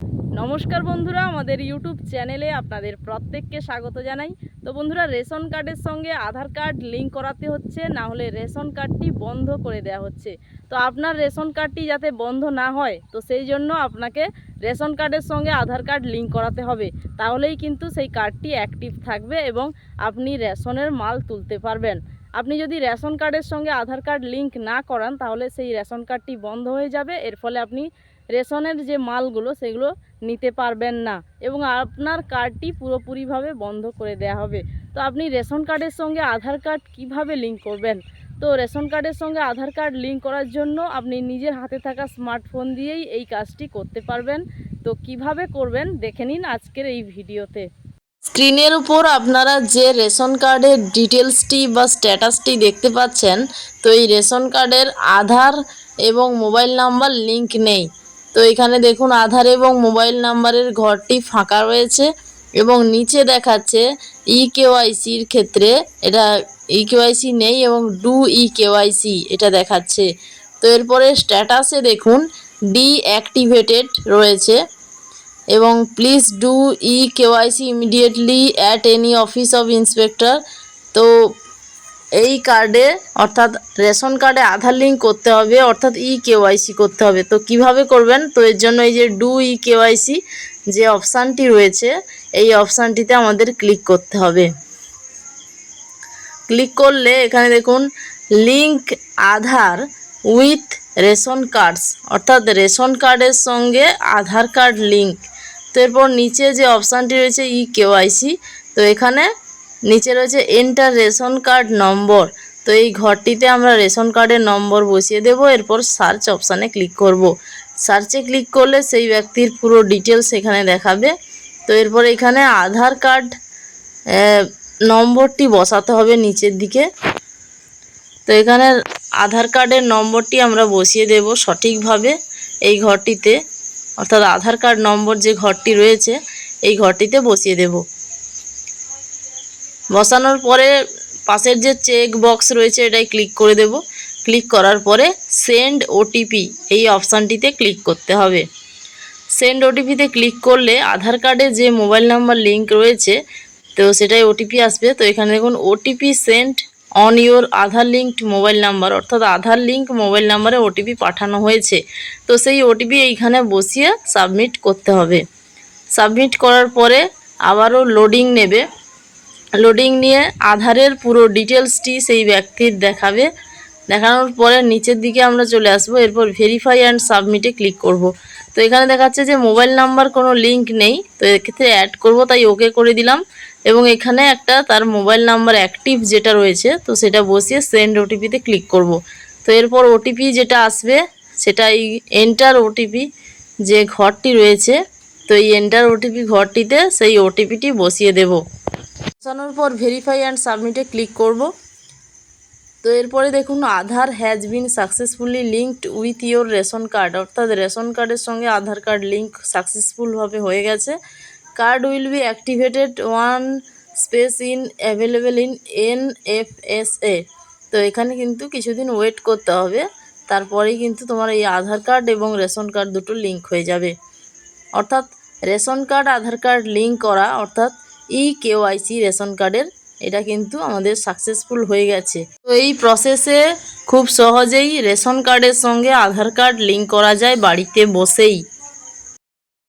নমস্কার বন্ধুরা, আমাদের ইউটিউব চ্যানেলে আপনাদের প্রত্যেককে স্বাগত জানাই। তো বন্ধুরা, রেশন কার্ডের সঙ্গে আধার কার্ড লিঙ্ক করাতে হচ্ছে, না হলে রেশন কার্ডটি বন্ধ করে দেওয়া হচ্ছে। তো আপনার রেশন কার্ডটি যাতে বন্ধ না হয়, তো সেই জন্য আপনাকে রেশন কার্ডের সঙ্গে আধার কার্ড লিঙ্ক করাতে হবে। তাহলেই কিন্তু সেই কার্ডটি অ্যাক্টিভ থাকবে এবং আপনি রেশনের মাল তুলতে পারবেন। আপনি যদি রেশন কার্ডের সঙ্গে আধার কার্ড লিঙ্ক না করান, তাহলে সেই রেশন কার্ডটি বন্ধ হয়ে যাবে। এর ফলে আপনি রেশনের যে মালগুলো, সেগুলো নিতে পারবেন না এবং আপনার কার্ডটি পুরোপুরিভাবে বন্ধ করে দেওয়া হবে। তো আপনি রেশন কার্ডের সঙ্গে আধার কার্ড কীভাবে লিঙ্ক করবেন? তো রেশন কার্ডের সঙ্গে আধার কার্ড লিঙ্ক করার জন্য আপনি নিজের হাতে থাকা স্মার্টফোন দিয়েই এই কাজটি করতে পারবেন। তো কীভাবে করবেন, দেখে নিন আজকের এই ভিডিওতে। স্ক্রিনের উপর আপনারা যে রেশন কার্ডের ডিটেলসটি বা স্ট্যাটাসটি দেখতে পাচ্ছেন, তো এই রেশন কার্ডের আধার এবং মোবাইল নাম্বার লিংক নেই। তো এখানে দেখুন আধার এবং মোবাইল নাম্বারের ঘরটি ফাঁকা রয়েছে এবং নিচে দেখাচ্ছে ই কেওয়াইসির ক্ষেত্রে। এটা ই কেওয়াইসি নেই এবং ডু ই কেওয়াইসি এটা দেখাচ্ছে। তো এরপরে স্ট্যাটাসে দেখুন ডিঅ্যাক্টিভেটেড রয়েছে এবং please do e KYC immediately at any office of inspector তো এই কার্ডে, অর্থাৎ রেশন কার্ডে আধার লিঙ্ক করতে হবে, অর্থাৎ ই কেওয়াইসি করতে হবে। তো কীভাবে করবেন? তো এর জন্য এই যে ডু ই কেওয়াইসি যে অপশানটি রয়েছে, এই অপশানটিতে আমাদের ক্লিক করতে হবে। ক্লিক করলে এখানে দেখুন, link Aadhaar with ration cards, অর্থাৎ রেশন কার্ডের সঙ্গে আধার কার্ড লিঙ্ক। তো এরপর নিচে যে অপশানটি রয়েছে ই কেওয়াইসি তো এখানে নিচে রয়েছে এন্টার রেশন কার্ড নম্বর তো এই ঘরটিতে আমরা রেশন কার্ডের নম্বর বসিয়ে দেব, এরপর সার্চ অপশানে ক্লিক করব। সার্চে ক্লিক করলে সেই ব্যক্তির পুরো ডিটেলস এখানে দেখাবে। তো এরপর এখানে আধার কার্ড নম্বরটি বসাতে হবে নিচের দিকে। তো এখানে আধার কার্ডের নম্বরটি আমরা বসিয়ে দেব সঠিকভাবে এই ঘরটিতে। অর্থাৎ আধার কার্ড নম্বর যে ঘরটি রয়েছে, এই ঘরটিতে বসিয়ে দেব। বসানোর পরে পাশের যে চেক বক্স রয়েছে এটাই ক্লিক করে দেব। ক্লিক করার পরে সেন্ড ওটিপি এই অপশানটিতে ক্লিক করতে হবে। সেন্ড ওটিপিতে ক্লিক করলে আধার কার্ডে যে মোবাইল নাম্বার লিঙ্ক রয়েছে, তো সেটাই ওটিপি আসবে। তো এখানে দেখুন OTP send on your Aadhaar linked mobile number অর্থাৎ আধার লিঙ্ক মোবাইল নাম্বারে ওটিপি পাঠানো হয়েছে। তো সেই ওটিপি এইখানে বসিয়ে সাবমিট করতে হবে। সাবমিট করার পরে আবারও লোডিং নেবে। লোডিং নিয়ে আধারের পুরো ডিটেলসটি সেই ব্যক্তির দেখাবে। দেখানোর পরে নিচের দিকে আমরা চলে আসব, এরপর ভেরিফাই অ্যান্ড সাবমিটে ক্লিক করব। তো এখানে দেখাচ্ছে যে মোবাইল নাম্বার কোনো লিঙ্ক নেই, তো এক্ষেত্রে অ্যাড করব, তাই ওকে করে দিলাম। এবং এখানে একটা তার মোবাইল নাম্বার অ্যাক্টিভ যেটা রয়েছে, তো সেটা বসিয়ে সেন্ড ওটিপিতে ক্লিক করব। তো এরপর ওটিপি যেটা আসবে, সেটা এই এন্টার ওটিপি যে ঘরটি রয়েছে, তো এই এন্টার ওটিপি ঘরটিতে সেই ওটিপিটি বসিয়ে দেব। বসানোর পর ভেরিফাই অ্যান্ড সাবমিটে ক্লিক করব। তো এরপরে দেখুন, Aadhaar has been successfully linked with your ration card অর্থাৎ রেশন কার্ডের সঙ্গে আধার কার্ড লিঙ্ক সাকসেসফুলভাবে হয়ে গেছে। Card will be activated one space in available in N F S A তো এখানে কিন্তু কিছুদিন ওয়েট করতে হবে, তারপরেই কিন্তু তোমার এই আধার কার্ড এবং রেশন কার্ড দুটো লিঙ্ক হয়ে যাবে। অর্থাৎ ration card Aadhaar card link করা, অর্থাৎ ই কেওয়াইসি রেশন কার্ডের, এটা কিন্তু আমাদের সাকসেসফুল হয়ে গেছে। তো এই প্রসেসে খুব সহজেই রেশন কার্ডের সঙ্গে আধার কার্ড লিঙ্ক করা যায় বাড়িতে বসেই।